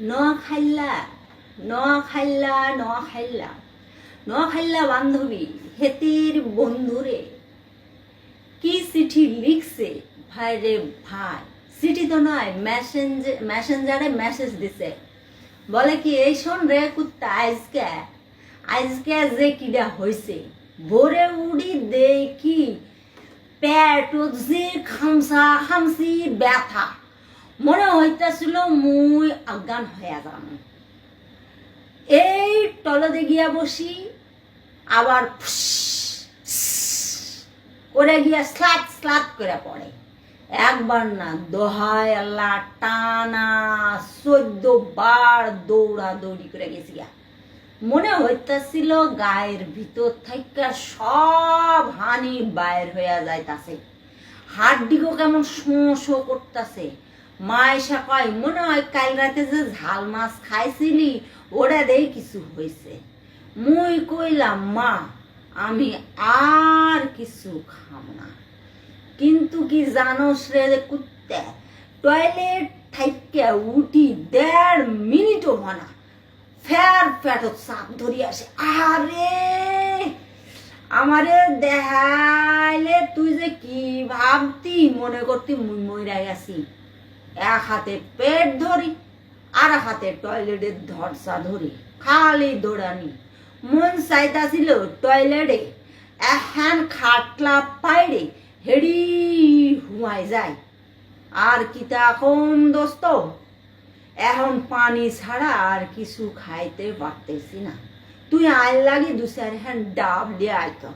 নোয়াখাইল্লা নোয়াখাইল্লা নোয়াখাইল্লা নোয়াখাইল্লা বান্ধবী, হেতির বন্ধুরে। কি চিঠি লিখছে? ভাই ভাই, চিঠি তো নয় মেসেঞ্জে মেসেঞ্জারে মেসেজ দিছে। বলে কি, এই শোন রে কুত্তা আজকে আজকে যে কিডা হয়েছে ভোরে উড়ি দেখি, পেট যে খামসা, খামসি ব্যথা। মনে হইতেছিল মুই অজ্ঞান হয়ে যাম। এই টলদে গিয়া বসি, আবার করে গিয়া স্লাট স্লাট করে পড়ে। একবার না দোহায় আল্লাহ, টানা চোদ্দ বার দৌড়া দৌড়ি করে গেছি গা মনে হইতাছিল গায়ের ভিতর থেকে সব হানি বাইর হইয়া যাইতাছে। হাড্ডিগো কেমন শো শো করতেছে। মা এসা কয়, মনে হয় কাল রাতে যে ঝাল মাছ খাইছিলি ওরা দেই কিছু হয়েছে মুই কইলাম, মা, আমি আর কিছু খাম না। কিন্তু কি জানোস রে কুত্তে, টয়লেট থাইকে উঠি দেড় মিনিটও মানা ফের ফেটত সাপ ধরি আসে। আরে, আমারে দেখাইলে তুই যে কি ভাবতি, মনে করতি মুই মইরা গেছি। এক হাতে পেট ধরি, আর হাতে টয়লেটের ধরসা ধরি, খালি দৌড়ানি। মন চাইতাছিল টয়লেটে এহান খাটলা পাইরে হেডি হুয়াই যায়। আর কিতা এখন দোস্ত? এখন পানি ছাড়া আর কিছু খাইতে পারতেছি না। তুই আয় লাগি দু চার হ্যান ডাব দিয়ে আয় তো।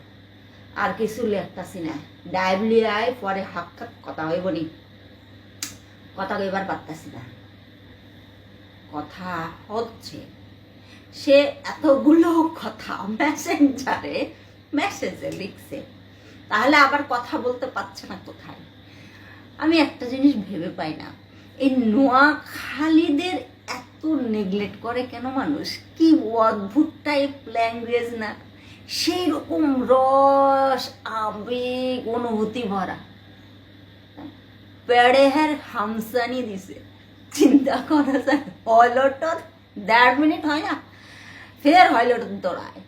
আর কিছু লেখতাছি না। ডাব লিয়ে আয়, পরে হাক্কাত কথা হইব নি। কথা এবার পারতাছি না। কথা হচ্ছে, সে এতগুলো কথা মেসেঞ্জারে মেসেজে লিখছে, তাহলে আবার কথা বলতে পারছে না কোথায়? আমি একটা জিনিস ভেবে পাই না, এই নোয়াখালীদের এত নেগলেক্ট করে কেন মানুষ? কি অদ্ভুত টাইপ ল্যাঙ্গুয়েজ না? সেই রকম রস, আবেগ, অনুভূতি ভরা। পেড়েহের হামসানি দিছে। চিন্তা করা যায় হইলট দেড় মিনিট হয় না, ফের হইলট দৌড়ায়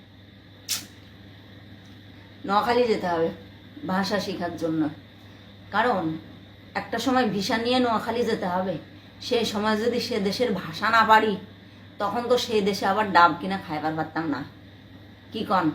নোয়াখালী যেতে হবে, ভাষা শেখার জন্য। কারণ, একটা সময় ভিসা নিয়ে নোয়াখালী যেতে হবে সেই সময় যদি সে দেশের ভাষা না পারি, তখন তো সেই দেশে আবার ডাব কিনা খাইবার পারতাম না। কি কন?